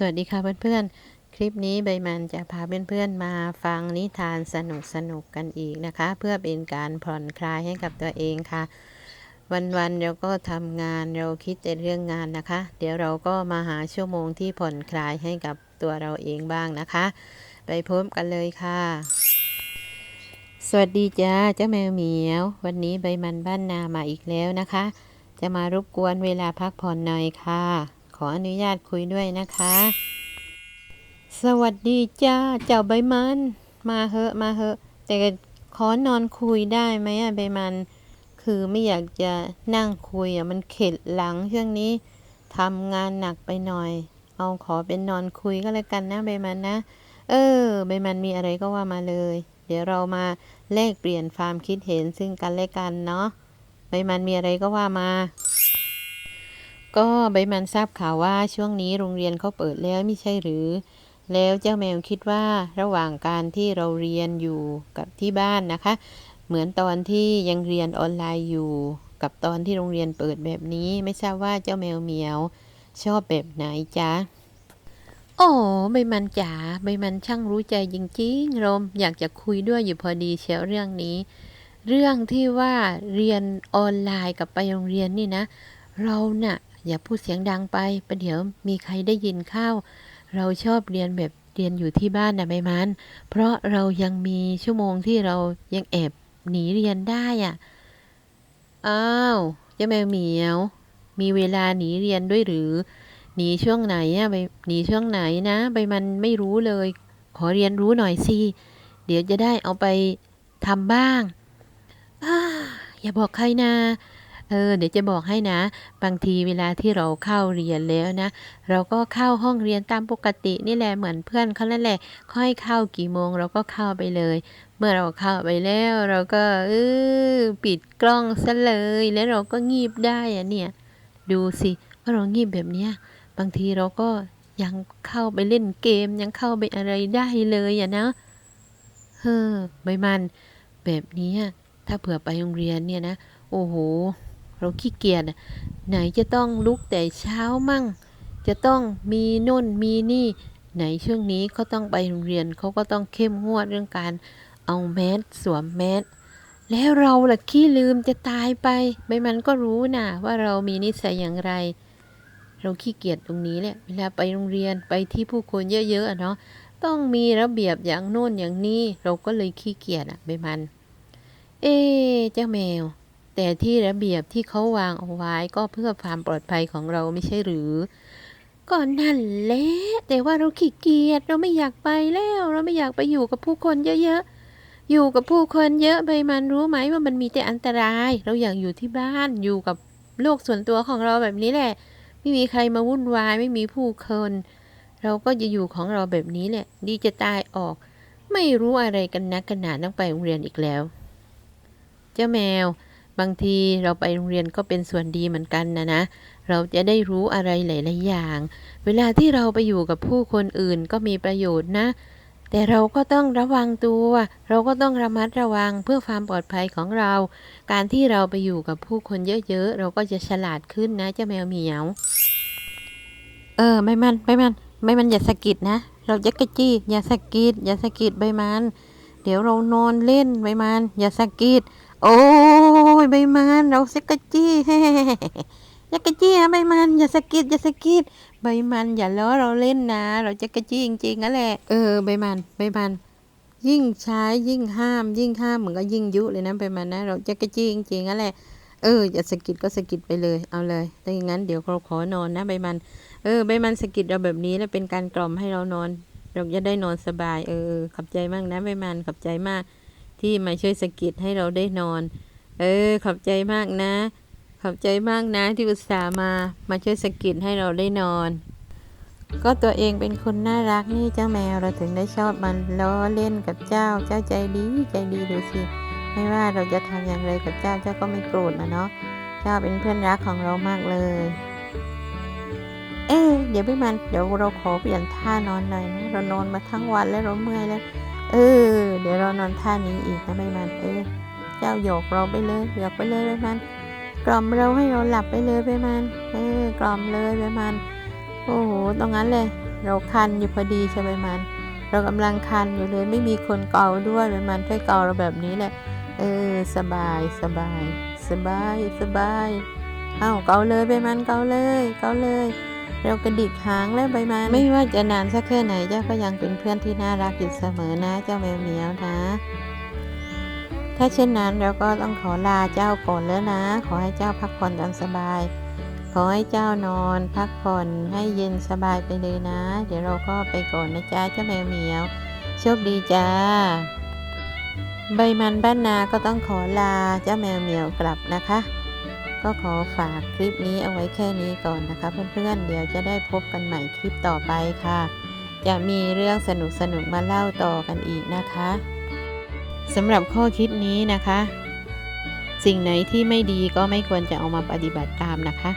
สวัสดีค่ะเพื่อนๆ คลิปนี้ใบมันจะพาเพื่อนๆมาฟังนิทานสนุกๆกันอีกนะคะ เพื่อเป็นการผ่อนคลายให้กับตัวเองค่ะ วันๆเราก็ทำงานเราคิดแต่เรื่องงานนะคะ เดี๋ยวเราก็มาหาชั่วโมงที่ผ่อนคลายให้กับตัวเราเองบ้างนะคะ ไปพบกันเลยค่ะ สวัสดีจ้าเจ้าแมวเหมียว วันนี้ใบมันบ้านนามาอีกแล้วนะคะ จะมารบกวนเวลาพักผ่อนหน่อยค่ะ ขออนุญาตคุยด้วยนะคะ สวัสดีจ้า เจ้าใบมัน มาเหอะมาเหอะ แต่ขอนอนคุยได้ไหมอะใบมัน คือไม่อยากจะนั่งคุยอะมันเข็ดหลังช่วงนี้ทำงานหนักไปหน่อย เอาขอเป็นนอนคุยก็แล้วกันนะใบมันนะ เออใบมันมีอะไรก็ว่ามาเลย เดี๋ยวเรามาแลกเปลี่ยนความคิดเห็นซึ่งกันและกันเนาะใบมันมีอะไรก็ว่ามา ก็ใบมันทราบข่าวว่าช่วงนี้โรงเรียนเขาเปิดแล้วไม่ใช่หรือ แล้วเจ้าแมวคิดว่าระหว่างการที่เราเรียนอยู่กับที่บ้านนะคะ เหมือนตอนที่ยังเรียนออนไลน์อยู่ กับตอนที่โรงเรียนเปิดแบบนี้ ไม่ทราบว่าเจ้าแมวเหมียว ชอบแบบไหนจ๊ะโอ้ใบมันจ๋าใบมันช่างรู้ใจจริงๆรมอยากจะคุยด้วยอยู่พอดีเชียวเรื่องนี้ เรื่องที่ว่าเรียนออนไลน์กับไปโรงเรียนนี่นะ เราน่ะ อย่าพูดเสียงดังไปประเดี๋ยวมีใครได้ยินข้าว เราชอบเรียนแบบเรียนอยู่ที่บ้านนะไม่มัน เพราะเรายังมีชั่วโมงที่เรายังแอบหนีเรียนได้อะ อ้าวเจ้าแมวเหมียว มีเวลาหนีเรียนด้วยหรือ หนีช่วงไหนอะไปหนีช่วงไหนนะใบมันไม่รู้เลย ขอเรียนรู้หน่อยสิ เดี๋ยวจะได้เอาไปทำบ้างอาอย่าบอกใครนะ เออเดี๋ยวจะบอกให้นะ บางทีเวลาที่เราเข้าเรียนแล้วนะ เราก็เข้าห้องเรียนตามปกตินี่แหละเหมือนเพื่อนเขานั่นแหละค่อยเข้ากี่โมงเราก็เข้าไปเลย เมื่อเราเข้าไปแล้วเราก็เออปิดกล้องซะเลยแล้วเราก็งีบได้อะเนี่ยดูสิว่าเรางีบแบบเนี้ยบางทีเราก็ยังเข้าไปเล่นเกมยังเข้าไปอะไรได้เลยอะนะเฮ้อใบมัน แบบนี้ถ้าเผื่อไปโรงเรียนเนี่ยนะ โอ้โห เราขี้เกียจไหนจะต้องลุกแต่เช้ามั่ง จะต้องมีน่นมีนี่ ไหนช่วงนี้เขาต้องไปโรงเรียนเขาก็ต้องเข้มงวดเรื่องการเอาแมสสวมแมสแล้วเราล่ะขี้ลืมจะตายไปใบมันก็รู้นะว่าเรามีนิสัยอย่างไร เราขี้เกียจตรงนี้แหละเวลาไปโรงเรียนไปที่ผู้คนเยอะๆเนาะต้องมีระเบียบอย่างโน่นอย่างนี้ เราก็เลยขี้เกียจอะใบมัน เอ๊เจ้าแมว แต่ที่ระเบียบที่เขาวางเอาไว้ก็เพื่อความปลอดภัยของเราไม่ใช่หรือ ก็นั่นแหละแต่ว่าเราขี้เกียจเราไม่อยากไปแล้ว เราไม่อยากไปอยู่กับผู้คนเยอะๆอยู่กับผู้คนเยอะใบมันรู้ไหมว่ามันมีแต่อันตราย เราอยากอยู่ที่บ้านอยู่กับโลกส่วนตัวของเราแบบนี้แหละ ไม่มีใครมาวุ่นวายไม่มีผู้คนเราก็จะอยู่ของเราแบบนี้แหละ ดีจะตายออก ไม่รู้อะไรกันนักกันหนาต้องไปโรงเรียนอีกแล้ว เจ้าแมว บางทีเราไปโรงเรียนก็เป็นส่วนดีเหมือนกันนะนะ เราจะได้รู้อะไรหลายๆอย่าง เวลาที่เราไปอยู่กับผู้คนอื่นก็มีประโยชน์นะ แต่เราก็ต้องระวังตัว เราก็ต้องระมัดระวังเพื่อความปลอดภัยของเรา การที่เราไปอยู่กับผู้คนเยอะๆ เราก็จะฉลาดขึ้นนะเจ้าแมวเหมียว เออ ไม่มัน ไม่มัน ไม่มันอย่าสะกิดนะ เราจะกระจี้ อย่าสะกิด อย่าสะกิดใบมัน เดี๋ยวเรานอนเล่นใบมัน อย่าสะกิด โอ้ยใบมันเราเซกจี้เฮ้อย่ากะจี้นะใบมันอย่าสะกิดอย่าสะกิดใบมันอย่าล้อเราเล่นนะ เราจะกระจี้จริงๆนั่นแหละเออใบมันใบมันยิ่งใช้ยิ่งห้าม ยิ่งห้ามเหมือนก็ยิ่งยุเลยนะใบมันนะเราจะกระจี้จริงๆนั่นแหละเอออย่าสะกิดก็สะกิดไปเลยเอาเลยถ้าอย่างนั้นเดี๋ยวเราขอนอนนะใบมัน เออใบมันสะกิดเราแบบนี้แล้วเป็นการกล่อมให้เรานอน เราจะได้นอนสบาย เออขอบใจมากนะใบมันขอบใจมาก ที่มาช่วยสะกิดให้เราได้นอน เออ ขอบใจมากนะ ขอบใจมากนะที่อุตส่าห์มา มาช่วยสะกิดให้เราได้นอน ก็ตัวเองเป็นคนน่ารักนี่เจ้าแมวเราถึงได้ชอบมันล้อเล่นกับเจ้า เจ้าใจดีใจดีดูสิ ไม่ว่าเราจะทำอย่างไรกับเจ้าเจ้าก็ไม่โกรธนะเนาะ เจ้าเป็นเพื่อนรักของเรามากเลย เอ๊เดี๋ยวพี่มัน เดี๋ยวเราขอเปลี่ยนท่านอนหน่อยนะ เรานอนมาทั้งวันแล้วเราเมื่อยแล้ว เออ เดี๋ยวเรานอนท่านี้อีกนะพี่มันเออ เจ้าโยกเราไปเลยโยกไปเลยพี่มัน กล่อมเราให้เราหลับไปเลยพี่มัน เออ กล่อมเลยพี่มัน โอ้โห ตรงนั้นเลย เราคันอยู่พอดีใช่ไหมมัน เรากำลังคันอยู่เลยไม่มีคนเกาด้วยใบมันช่วยเกาเราแบบนี้แหละ เออ สบายสบาย สบายสบาย เอ้าเกาเลยใบมันเกาเลย เกาเลย เรากระดิกหางแล้วใบมันไม่ว่าจะนานสักแค่ไหนเจ้าก็ยังเป็นเพื่อนที่น่ารักอยู่เสมอนะ เจ้าแมวเหมียวนะ ถ้าเช่นนั้นเราก็ต้องขอลาเจ้าก่อนแล้วนะ ขอให้เจ้าพักผ่อนตามสบาย ขอให้เจ้านอน พักผ่อนให้เย็นสบายไปเลยนะ เดี๋ยวเราก็ไปก่อนนะจ๊ะเจ้าแมวเหมียว โชคดีจ้าใบมันบ้านนาก็ต้องขอลาเจ้าแมวเหมียวกลับนะคะ ก็ขอฝากคลิปนี้เอาไว้แค่นี้ก่อนนะคะ เพื่อนๆ เดี๋ยวจะได้พบกันใหม่คลิปต่อไปค่ะ จะมีเรื่องสนุกๆมาเล่าต่อกันอีกนะคะสำหรับข้อคิดนี้นะคะ สิ่งไหนที่ไม่ดีก็ไม่ควรจะเอามาปฏิบัติตามนะคะ